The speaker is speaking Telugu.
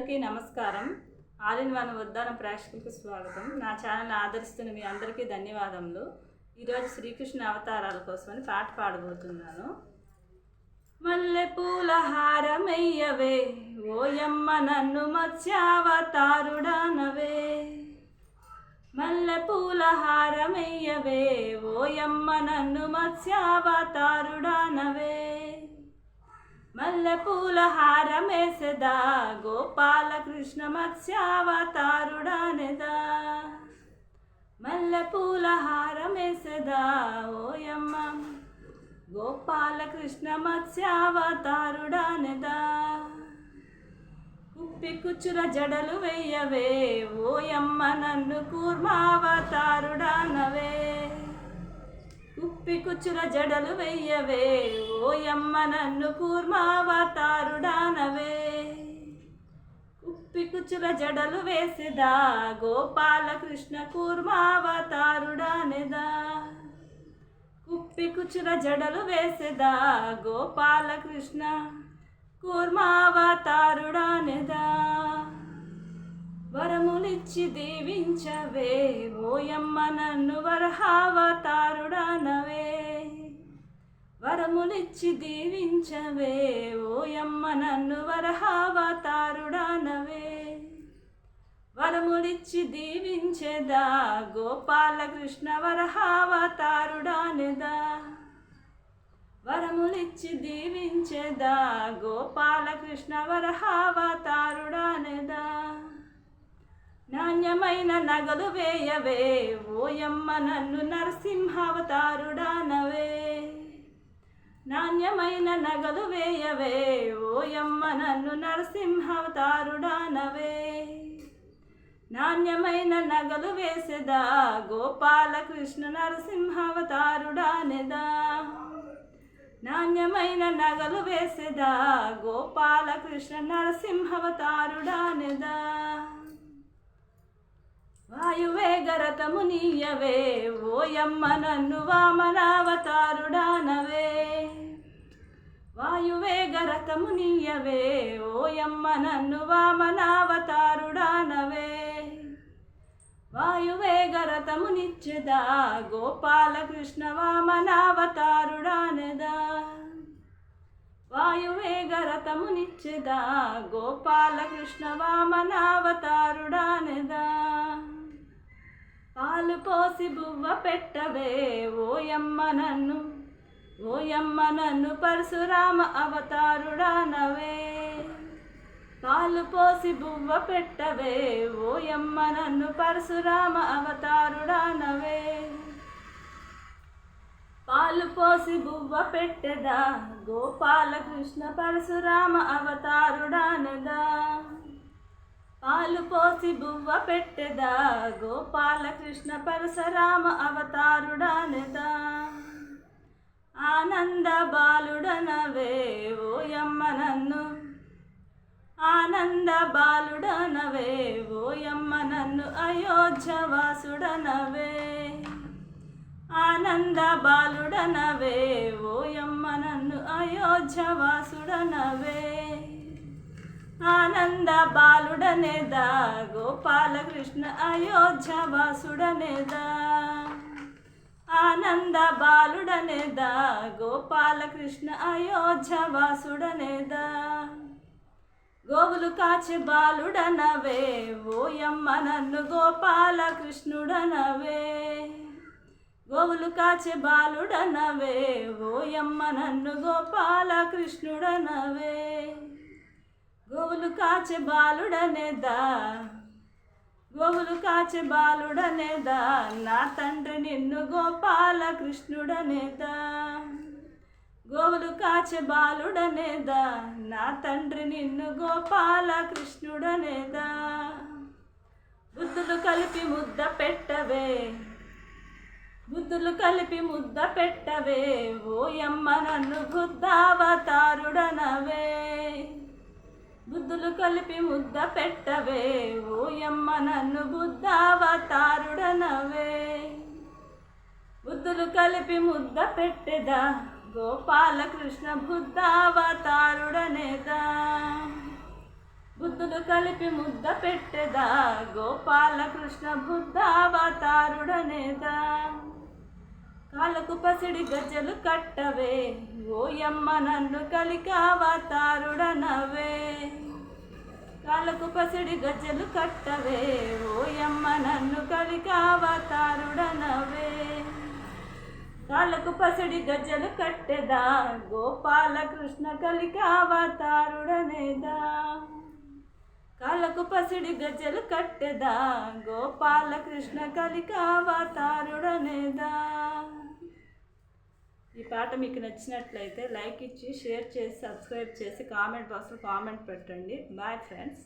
అందరికీ నమస్కారం. ఆల్ ఇన్ వన్ ఉద్దాన ప్రేక్షకులకు స్వాగతం. నా ఛానల్ ఆదరిస్తున్న మీ అందరికీ ధన్యవాదములు. ఈరోజు శ్రీకృష్ణ అవతారాల కోసమని పాట పాడబోతున్నాను. మల్లె పూల హారమయ్యవే ఓయమ్మ నన్ను మత్స్యావతారుడానవే. మల్లె పూల హారమయ్యవే ఓయమ్మ నన్ను మత్స్యావతారుడానవే. మల్లెపూల హారమేసెదా గోపాలకృష్ణ మత్స్యావతారుడానెదా మల్లెపూల హారమేసెదా ఓయమ్మ. గోపాలకృష్ణ మత్స్యావతారుడానెదా కుప్పి కుచ్చుల జడలు వెయ్యవే ఓయమ్మ నన్ను కూర్మావతారుడానవే కుప్పి కుచ్చుల జడలు వెయ్యవే. ఓయమ్మ నన్ను కూర్మావతారుడానవే కుప్పి కుచ్చుల జడలు వేసిదా. గోపాలకృష్ణ కూర్మావతారుడానెదా కుప్పి కుచ్చుల జడలు వేసిదా. గోపాలకృష్ణ కూర్మావతారుడానెదా వరములిచ్చి దీవించవే. ఓయమ్మ నన్ను వరహావతారుడానవే వరములిచ్చి దీవించవే. ఓయమ్మ నన్ను వరహావతారుడానవే వరములిచ్చి దీవించెదా. గోపాలకృష్ణ వరహావతారుడానెదా వరములిచ్చి దీవించెదా. గోపాలకృష్ణ వరహావతారుడానెదా నాణ్యమైన నగలు వేయవే. ఓయమ్మ నన్ను నరసింహావతారుడానవే. నాణ్యమైన నగలు వేయవే. ఓయమ్మ నన్ను నరసింహావతారుడానవే. నాణ్యమైన నగలు వేసేదా. గోపాలకృష్ణ నరసింహావతారుడానేదా. నాణ్యమైన నగలు వేసేదా. గోపాలకృష్ణ నరసింహావతారుడానేదా. వాయువే వాయువేగరతము నీయవే. ఓయమ్మ నన్ను వామనావతారుడానవే. వాయువే వాయువేగరతము నీయవే. ఓయమ్మ నన్ను వామనావతారుడానవే. వాయువేగరతము నిచ్చెదా. గోపాలకృష్ణ వామనావతారుడానెదా. వాయువేగరతము నిచ్చెదా. గోపాలకృష్ణ వామనావతారుడానదా. పాలు పోసి బువ్వ పెట్టవే ఓయమ్మ నన్ను ఓయమ్మ నన్ను పరశురామ అవతారుడానవే. పాలు పోసి బువ్వ పెట్టవే ఓయమ్మ నన్ను పరశురామ అవతారుడానవే. పాలు పోసి బువ్వ పెట్టెదా గోపాలకృష్ణ పరశురామ అవతారుడానదా. పాలు బువ్వ పెట్టెదా? గోపాలకృష్ణ పరశురామ అవతారుడానదా? ఆనంద బాలుడనవే ఓయమ్మ నన్ను. ఆనంద బాలుడనవే ఓయమ్మ నన్ను. అయోధ్యవాసుడనవే ఆనంద బాలుడనవే ఓయమ్మ నన్ను. అయోధ్యవాసుడనవే ఆనంద బాలుడనేదా గోపాలకృష్ణ అయోధ్యవాసుడనేదా ఆనంద బాలుడనేదా గోపాలకృష్ణ అయోధ్యవాసుడనేదా గోవులు కాచి బాలుడనవే ఓయమ్మ నన్ను గోపాలకృష్ణుడనవే గోవులు కాచి బాలుడనవే ఓయమ్మ నన్ను గోపాలకృష్ణుడనవే గోవులు కాచే బాలుడనేదా గోవులు కాచే బాలుడనేదా నా తండ్రి నిన్ను గోపాల కృష్ణుడనేదా గోవులు కాచె బాలుడనేదా నా తండ్రి నిన్ను గోపాల కృష్ణుడనేదా బుద్ధులు కలిపి ముద్ద పెట్టవే. బుద్ధులు కలిపి ముద్ద పెట్టవే. ఓయమ్మ నన్ను బుద్ధావతారుడ బుద్ధులు కలిపి ముద్ద పెట్టవే. ఓయమ్మ నన్ను బుద్ధావతారుడనవే బుద్ధులు కలిపి ముద్ద పెట్టెదా? గోపాలకృష్ణ బుద్ధావతారుడనేదా బుద్ధులు కలిపి ముద్ద పెట్టెదా? గోపాలకృష్ణ బుద్ధావతారుడనేదా కాళ్ళకు పసిడి గజ్జలు కట్టవే. ఓయమ్మ నన్ను కలికావతారుడనవే కాళ్ళకు పసిడి గజ్జలు కట్టవే. ఓయమ్మ నన్ను కలికావతారుడనవే కాళ్ళకు పసిడి గజ్జలు కట్టెదా? గోపాలకృష్ణ కలికావతారుడనేదా కాళ్ళకు పసిడి గజ్జలు కట్టెదా? గోపాలకృష్ణ కలికావతారుడనేదా ఈ పాట మీకు నచ్చినట్లయితే లైక్ ఇచ్చి షేర్ చేసి సబ్స్క్రైబ్ చేసి కామెంట్ బాక్స్లో కామెంట్ పెట్టండి. Bye friends.